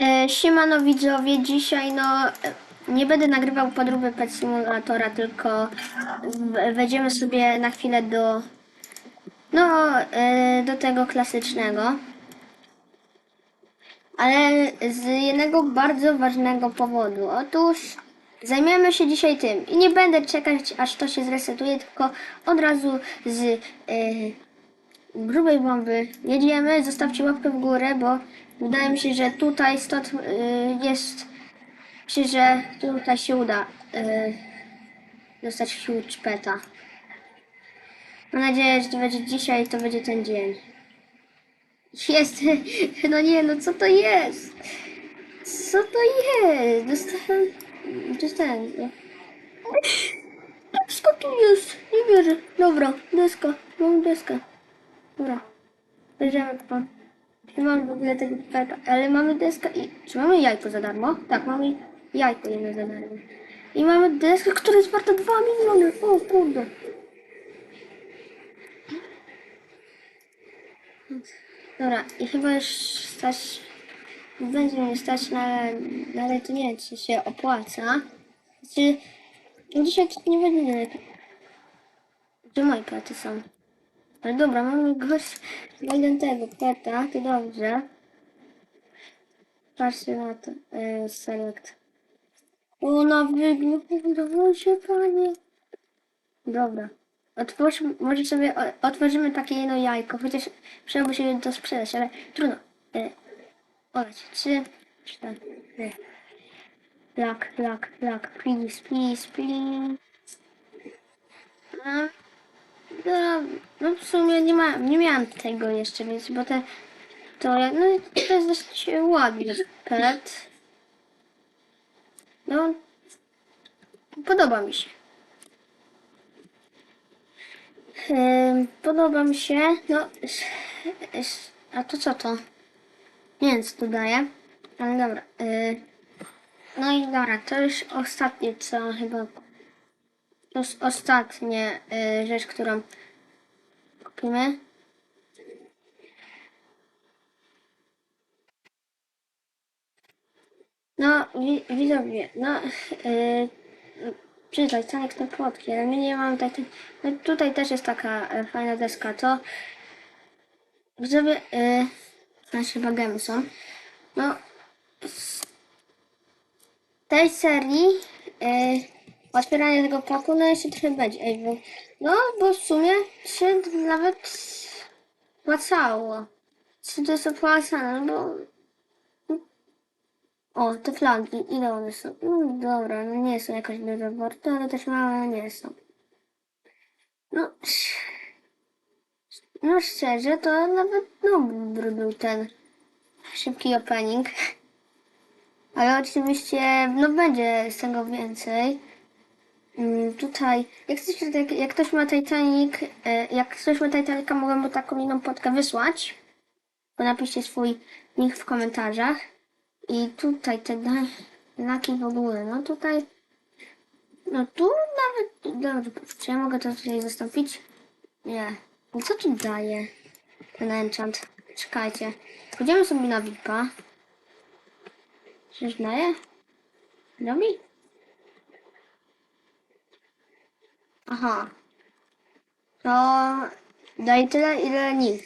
E, siemano widzowie, dzisiaj no nie będę nagrywał podróby Pet Simulatora, tylko wejdziemy sobie na chwilę do no e, do tego klasycznego. Ale z jednego bardzo ważnego powodu. Otóż zajmiemy się dzisiaj tym i nie będę czekać aż to się zresetuje, tylko od razu z e, grubej bomby jedziemy. Zostawcie łapkę w górę, bo wydaje mi się, że tutaj stąd y, jest, myślę, że tutaj się uda y, dostać huge peta. Mam nadzieję, że to będzie dzisiaj, to będzie ten dzień. Jest, no nie, no co to jest? Co to jest? Dostałem, dostałem. no. Deska tu jest, nie wierzę. Dobra, deska, mam deskę. Dobra. Bierzemy to. Nie mamy w ogóle tego ale mamy deskę i... Czy mamy jajko za darmo? Tak, mamy jajko jedno za darmo. I mamy deskę, która jest warta 2 miliony. O kurde. Dobra, i chyba już stać... Będzie mnie stać na... ale to nie wiem, czy się opłaca. Znaczy... Dzisiaj nie będzie lepiej. Gdzie moje pety są? Ale dobra, mamy gość tego peta, to dobrze. Patrzcie na to, e, select. Ona wygląda się panie. Dobra. Otwórz, może sobie otworzymy takie jedno jajko, chociaż przydałoby się to sprzedać, ale trudno. E, oleć. Trzy, cztery. Black, black, black, please, please, please. E, no, no w sumie nie, ma, nie miałam tego jeszcze, więc bo te, to, ja- no to jest dość ładny pet. No, podoba mi się. Ym, podoba mi się, no, s- s- a to co to? Nie wiem co tu daje, ale dobra. y, no i dobra, to już ostatnie co chyba, to jest ostatnia y, rzecz, którą kupimy. No, wi- widzowie, no, yy, przyznaj, Canek te płotki, ale my nie mamy takiej, no tutaj też jest taka e, fajna deska, to widzowie, yy, znaczy chyba gemy są, no, z tej serii, yy, otwieranie tego paku, no jeszcze trochę będzie, ej, bo, no, bo w sumie się nawet opłacało, czy to jest opłacane, no bo o, te flagi, ile one są? No dobra, no nie są jakoś duże worty, ale też małe nie są. No, no szczerze, to nawet dobry był ten szybki opening. Ale oczywiście, no będzie z tego więcej. Mm, Tutaj, jak ktoś, jak, jak ktoś ma Titanic, e, jak ktoś ma Titanica, mogę mu taką inną podkę wysłać. To napiszcie swój nick w komentarzach. I tutaj te laki w ogóle, no tutaj, no tu nawet, dobrze, czy ja mogę to tutaj zastąpić? Nie. I co tu daje ten enchant? Czekajcie. Pójdziemy sobie na VIPa. Coś daje? Robi? Aha. To daje tyle, ile nic.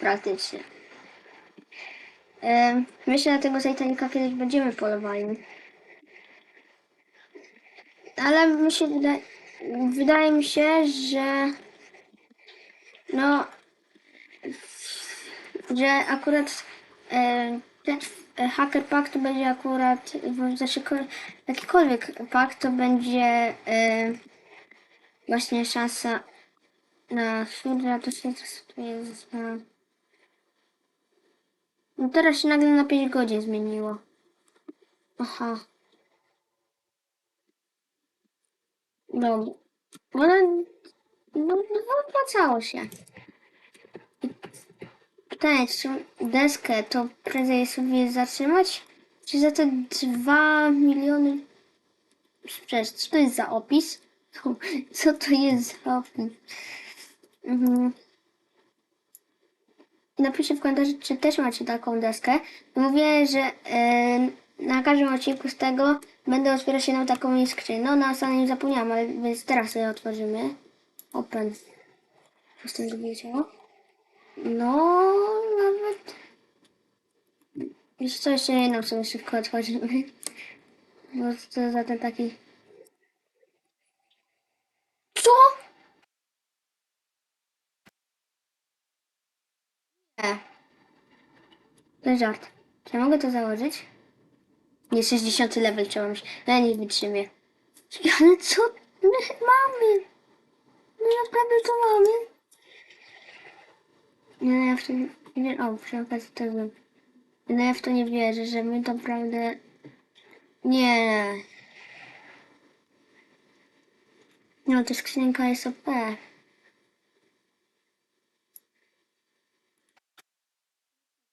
Praktycznie. Myślę, że tego Titanica kiedyś będziemy polowali. Ale mi się wydaje, mi się, że no, że akurat ten hacker pack to będzie akurat, znaczy ko- jakikolwiek pack to będzie e, właśnie szansa na surda, to się to jest no teraz się nagle na 5 godzin zmieniło. Aha. No. No, no, no, no opłacało się. Pytanie, czy deskę to prędzej sobie zatrzymać? Czy za te 2 miliony... Przecież, co to jest za opis? Co to jest za opis? Mhm. napiszcie w komentarzu, czy też macie taką deskę. Mówię, że e, na każdym odcinku z tego będę otwierać jedną taką skrzynię. No, na ostatnim zapomniałam, ale więc teraz sobie otworzymy. Open. Tym wiedziało? No, nawet... Wiesz co, jeszcze jedną sobie szybko otworzymy. Bo co za ten taki... Co? Nie. To jest żart. Czy ja mogę to założyć? Nie, 60 level trzeba mieć. No ja nie wytrzymię. Ale co my mamy? My naprawdę to mamy? No ja w to nie... o, przy okazji to wiem. No ja w to nie wierzę, że my to naprawdę... Nie. No, to skrzynka jest OP.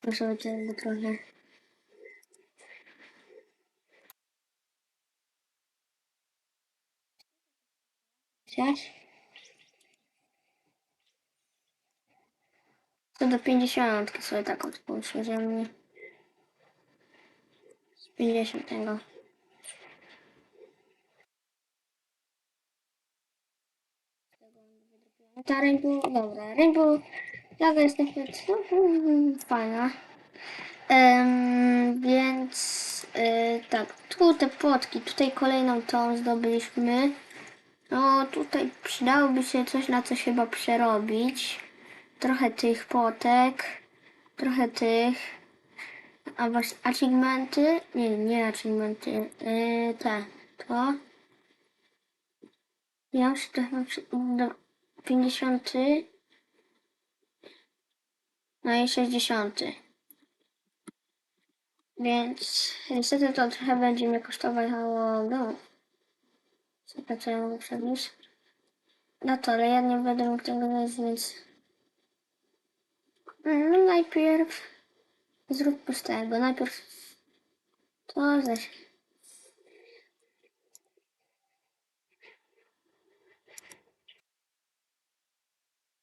Muszę tego trochę. Chciałaś? To do 50 sobie taką taką świeżemnie. Z 50 tego. Ta rainbow, dobra, rainbow laga jest nawet fajna. Em, więc y, tak, tu te płotki, tutaj kolejną tą zdobyliśmy. No tutaj przydałoby się coś na coś chyba przerobić. Trochę tych płotek, trochę tych. A właśnie achievementy, nie, nie achievementy, yy, te, to. Ja już trochę do 50. No i 60. Więc niestety to trochę będzie mnie kosztowało, no. Co, ja mogę przebić? No to, ale ja nie będę mógł tego znaleźć, więc... No najpierw zrób pustego. Najpierw to zaś.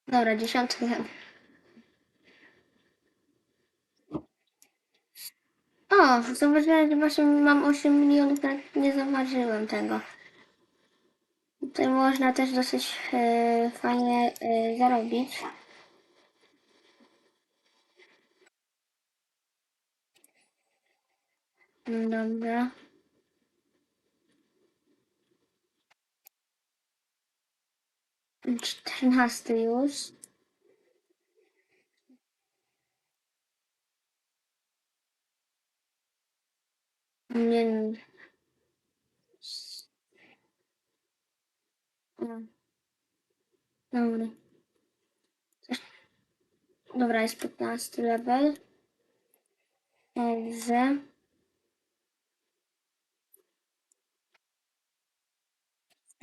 Dobra, dziesiąty level. O, zauważyłem, że właśnie mam 8 milionów, tak nie zauważyłem tego. Tutaj można też dosyć e, fajnie e, zarobić. Dobra. Czternasty już. Nie. Dobra. Dobra, jest 15 level. Dobrze.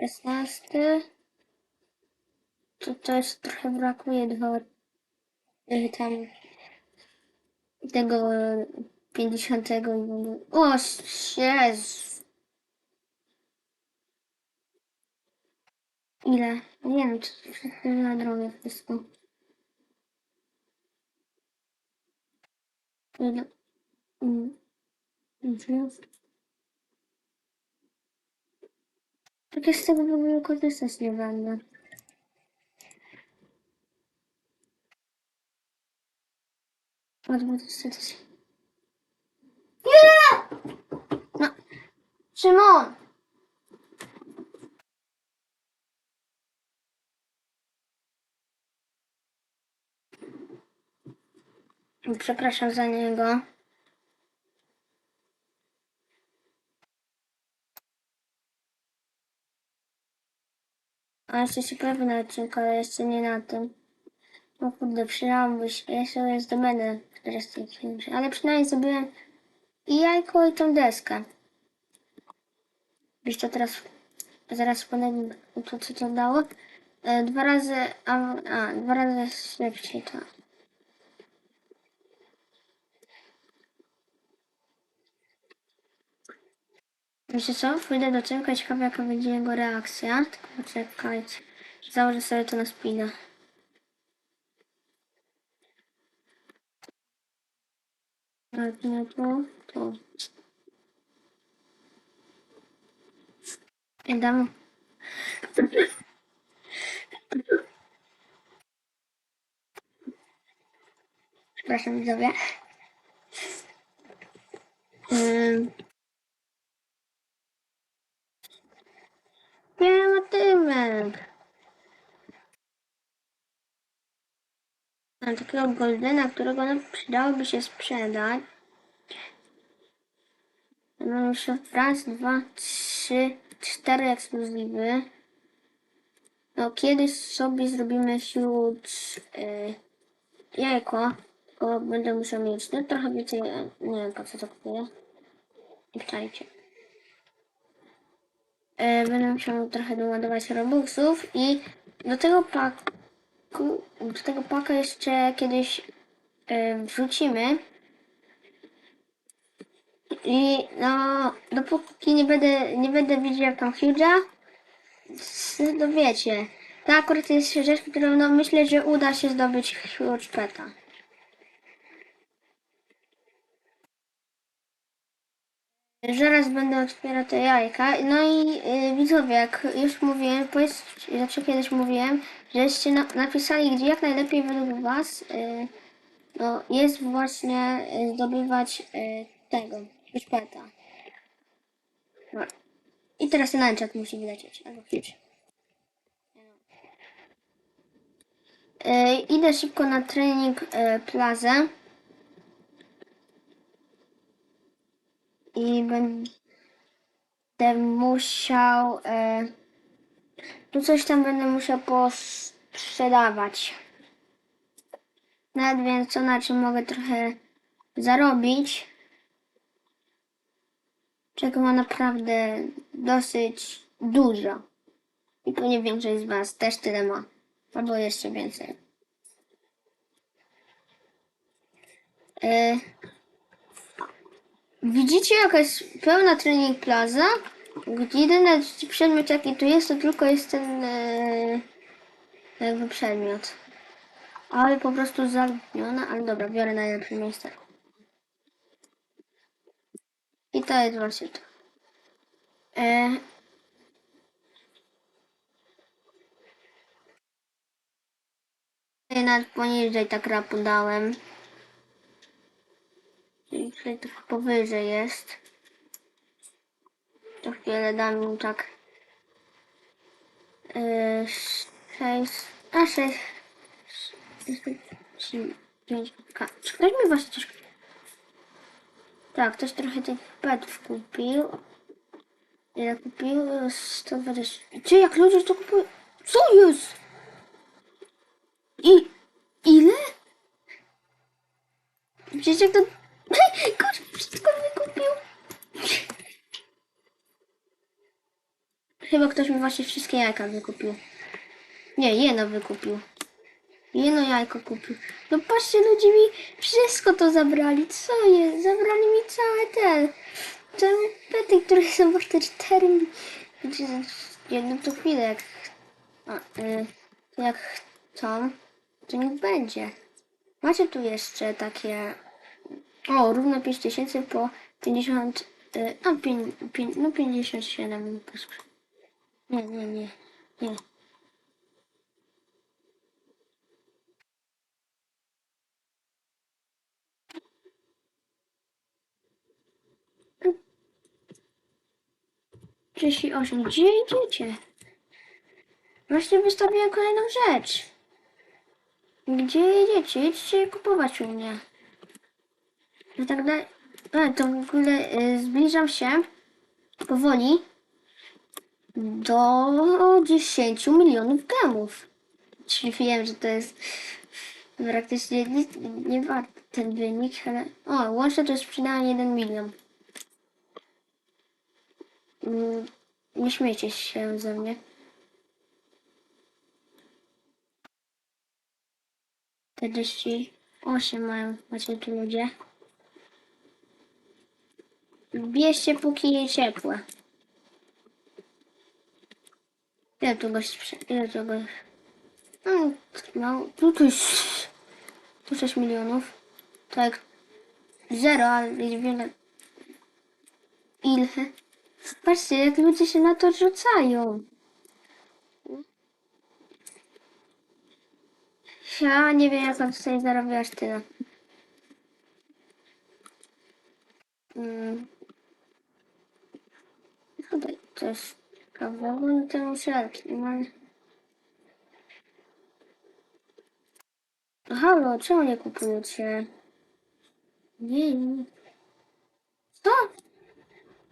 Szesnasty. To też trochę brakuje dwa y, tam tego pięćdziesiątego i w ogóle- O, Jezu. Ile? Nie wiem, czy to na drogę wszystko. Ile? Mm. Mhm. Tak ja z tego w ogóle korzystać nie będę. O 20 tysięcy. Nie! No. Szymon! Przepraszam za niego. A jeszcze się pojawi na odcinku, ale jeszcze nie na tym. O kurde, przydałbyś. Ja sobie zdobędę które z tych filmów. Ale przynajmniej zrobiłem i jajko i tą deskę. Wiesz to teraz, zaraz powiem to co to dało. E, dwa razy, a, a dwa razy szybciej to. Wiecie co? Pójdę do Tymka, ciekawe jaka będzie jego reakcja. Tylko poczekajcie. Założę sobie to na spina. Tak, nie tu, tu. I dam. Przepraszam, widzowie. Ym. Nie tymek. Mam takiego goldena, którego nam przydałoby się sprzedać. Mam już raz, dwa, trzy, cztery ekskluzywy. No, kiedyś sobie zrobimy huge y, jajko, bo będę musiał mieć no, trochę więcej, nie wiem po co to kupuję. Wczajcie. E, będę musiał trochę doładować robuxów i do tego paku, do tego paka jeszcze kiedyś e, wrzucimy. I no, dopóki nie będę, nie będę widział tam Huge'a, s- no wiecie, to akurat jest rzecz, którą no myślę, że uda się zdobyć Huge Peta. Zaraz będę otwierał te jajka. No i y, widzowie, jak już mówiłem, powiedz, znaczy kiedyś mówiłem, żeście na, napisali, gdzie jak najlepiej według Was y, no, jest właśnie y, zdobywać y, tego, Huge no. I teraz ten enchant musi wylecieć, albo. E, idę szybko na trening e, plazę. I będę musiał. E, coś tam będę musiał posprzedawać. Nawet wiem co na czym mogę trochę zarobić. Czego ma naprawdę dosyć dużo. I pewnie większość z Was też tyle ma. Albo jeszcze więcej. E, widzicie jaka jest pełna trening plaza? Jedyny przedmiot jaki tu jest, to tylko jest ten e, jakby przedmiot. Ale po prostu zaginiona, ale dobra, biorę najlepsze miejsce. I to jest właśnie to. E, nawet poniżej tak rapu dałem. I tutaj trochę powyżej jest. Dam im tak. Yy, sześć. A sześć. Pięć. Ka- Czy ktoś mi właśnie coś. Tak, ktoś trochę tych petów kupił. Ile kupił? 120. Czy jak ludzie to kupują? Co jest? I ile? Przecież jak to... Kurczę, wszystko wykupił. Chyba ktoś mi właśnie wszystkie jajka wykupił. Nie, jedno wykupił. Jedno jajko kupił. No patrzcie, ludzie mi wszystko to zabrali. Co jest? Zabrali mi całe te... Te pety, które są warte 4 mi- Znaczy, jedno to chwilę, jak... A, y, jak chcą, to niech będzie. Macie tu jeszcze takie... O, równo 5000 po 50... Y, a, 5, 5, no 57. Nie, nie, nie. Nie. Trzydzieści osiem. Gdzie idziecie? Właśnie wystawiłem kolejną rzecz. Gdzie jedziecie? Jedźcie kupować u mnie. I tak dalej. E, to w ogóle y, zbliżam się powoli do 10 milionów gemów. Czyli wiem, że to jest praktycznie nie, nie wart ten wynik, ale... O, łącznie to jest sprzedałem 1 milion. Mm, Nie śmiejcie się ze mnie. Czterdzieści osiem mają, macie tu ludzie. Bierzcie póki je ciepłe. Ile tu goś sprze- Ile tu goś... No, no, tu jest... Tu 6 milionów. Tak. zero, ale jest wiele. Ile? Patrzcie, jak ludzie się na to rzucają. Ja nie wiem, jak on tutaj zarabiasz tyle. Mm. Tutaj coś no ten wszelki. No. Halo, czemu nie kupujecie? Nie. Co?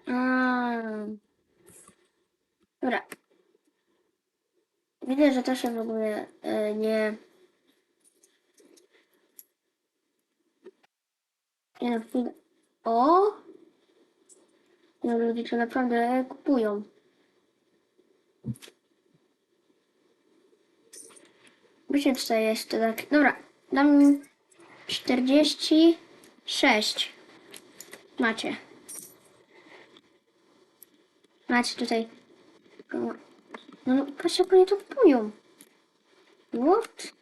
A. Dobra. Widzę, że to się w ogóle e, nie... Nie. O! No ludzie to naprawdę kupują. Wiecie, co jest to tak. Dobra, dam 46. Macie. Macie tutaj. No, no patrzcie, jak oni to kupują. What?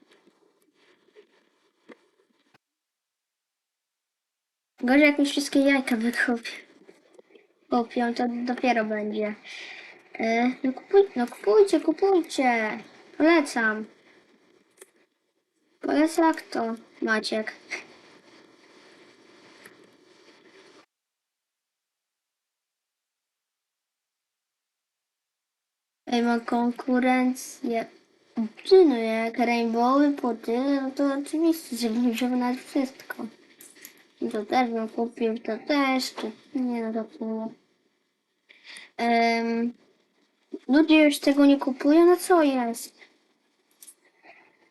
Gorzej jak mi wszystkie jajka wykupią. Kupią, to dopiero będzie. E, no, kupuj, no kupujcie, kupujcie. Polecam. Polecam kto? Maciek. Ej, ma konkurencję. Ty, no jak rainbowy poty, no to oczywiście, że bym na wszystko. To też bym kupił, to też, to nie no to nie. Um, ludzie już tego nie kupują, no co jest?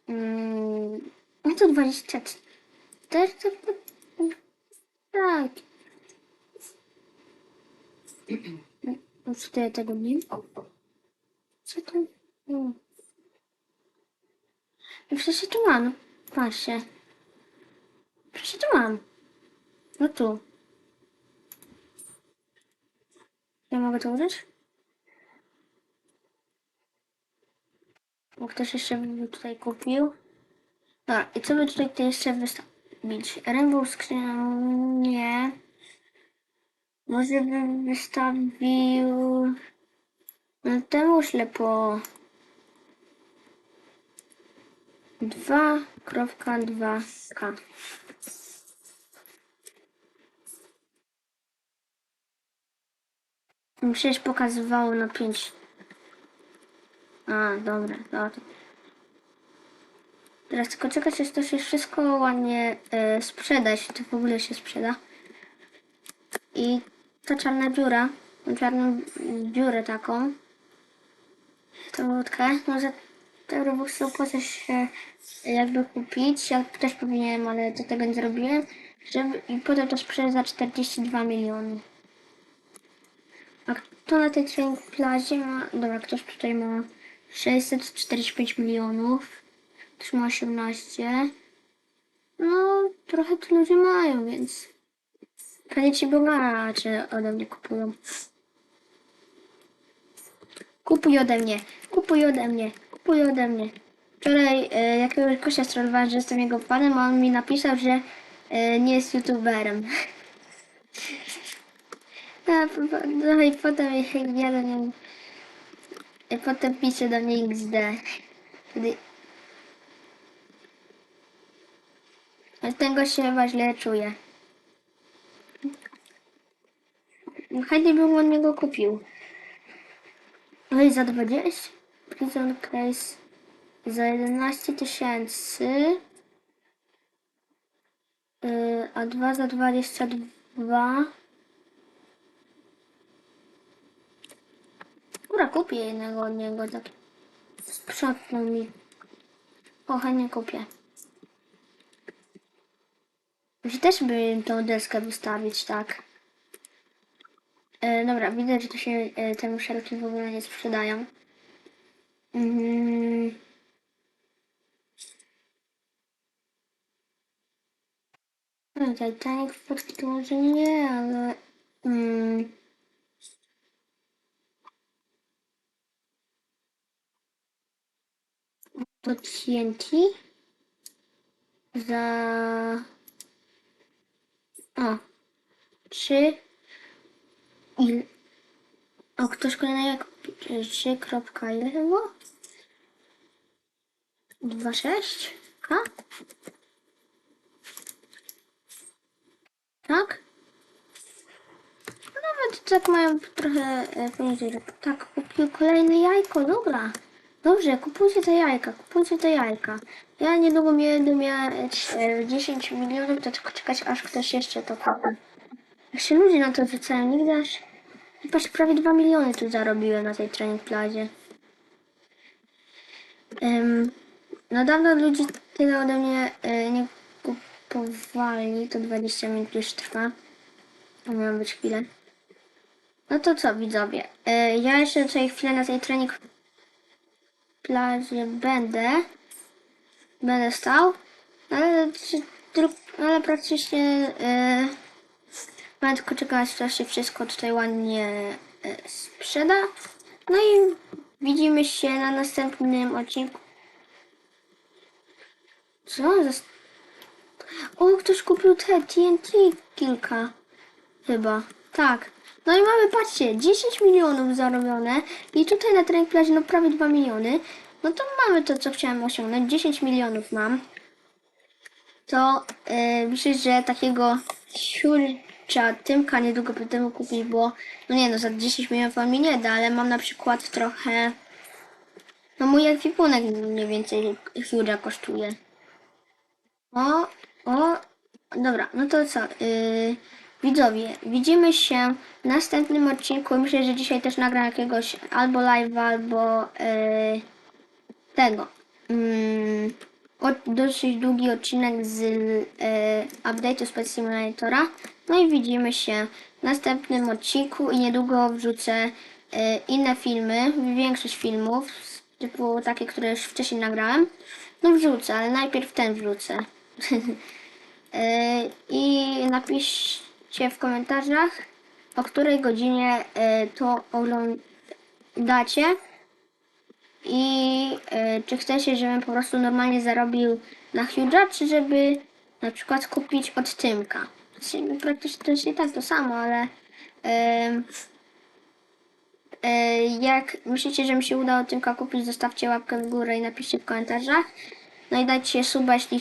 Mm, no to 20. Też to, to, tak. No co ja tego nie Co to? No. No przecież tu mam. Patrzcie. Przecież tu mam. No tu. Ja mogę to użyć? Bo ktoś jeszcze by tutaj kupił. Dobra, i co by tutaj jeszcze wystawić? Rainbow skrzynia? Nie. Może bym wystawił... No temu ślepo. 2.2k. Mi Przecież pokazywało na 5. A, dobra, dobra. Teraz tylko czekać, aż to się wszystko ładnie e, sprzeda, jeśli to w ogóle się sprzeda. I ta czarna dziura, czarną dziurę taką, tą łódkę, może te Robuxy opłaca się jakby kupić, ja też powinienem, ale do tego nie zrobiłem, żeby, i potem to sprzedać za 42 miliony. A kto na tej plazie ma, dobra, ktoś tutaj ma 645 milionów, ktoś ma 18, no trochę to ludzie mają, więc pewnie ci bogacze ode mnie kupują. Kupuj ode mnie, kupuj ode mnie, kupuj ode mnie. Wczoraj e, jakiegoś gościa strollowałem, że jestem jego fanem, a on mi napisał, że e, nie jest youtuberem. Po- no i potem ja do. Potem pisze do mnie XD. Wtedy... Ale ten się chyba źle czuje. Chętnie bym od niego kupił. No i za 20? Prison Case za 11 tysięcy. Yy, a dwa za 22. Dobra, kupię jednego od niego. Tak. Sprzątnął mi. O, chętnie kupię. Musi też by tą deskę wystawić, tak. E, dobra, widzę, że to się e, te muszelki w ogóle nie sprzedają. Mm. No, Titanic to może nie, ale... Mm. TNT za O. Trzy. Il. O, ktoś kolejny jak. Trzy kropka ile chyba? Dwa sześć? A? Tak? No Nawet tak mają trochę e, poniżej. Tak, kupił kolejne jajko, dobra. Dobrze, kupujcie te jajka, kupujcie te jajka. Ja niedługo będę e, 10 milionów, to tylko czekać aż ktoś jeszcze to kupi. Jak się ludzie na to rzucają, nigdy aż... Patrz, prawie 2 miliony tu zarobiłem na tej trening plazie. Um, no dawno ludzie tyle ode mnie e, nie kupowali, to 20 minut już trwa. Miało być chwilę. No to co widzowie, e, ja jeszcze tutaj chwilę na tej trening plaży będę. Będę stał. Ale, ale praktycznie e, będę tylko czekać, aż się wszystko tutaj ładnie e, sprzeda. No i widzimy się na następnym odcinku. Co? O, ktoś kupił te TNT kilka. Chyba. Tak. No i mamy, patrzcie, 10 milionów zarobione i tutaj na trening plaży no prawie 2 miliony. No to mamy to, co chciałem osiągnąć. 10 milionów mam. To yy, myślę, że takiego siurcza Tymka niedługo będę kupić, bo no nie no, za 10 milionów on mi nie da, ale mam na przykład trochę... No mój ekwipunek mniej więcej Huge'a kosztuje. O, o, dobra, no to co? Yy, widzowie, widzimy się w następnym odcinku. Myślę, że dzisiaj też nagram jakiegoś albo live, albo yy, tego. Mm, od, dosyć długi odcinek z yy, update'u Space Simulatora. No i widzimy się w następnym odcinku i niedługo wrzucę yy, inne filmy, większość filmów, typu takie, które już wcześniej nagrałem. No wrzucę, ale najpierw ten wrzucę. Yy, I napiszcie w komentarzach, o której godzinie yy, to oglądacie i yy, czy chcecie, żebym po prostu normalnie zarobił na Huge'a, czy żeby na przykład kupić od Tymka. Znaczy, Praktycznie to jest nie tak to samo, ale yy, jak myślicie, że mi się udało Tymka kupić, zostawcie łapkę w górę i napiszcie w komentarzach. No i dajcie suba, jeśli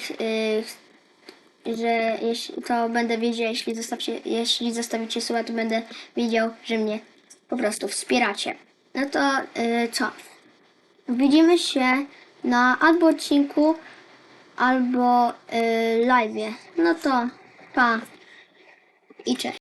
że jeśli, to będę wiedział, jeśli, zostawcie, jeśli zostawicie suba, to będę wiedział, że mnie po prostu wspieracie. No to yy, co? Widzimy się na albo odcinku, albo yy, live. No to pa i cześć.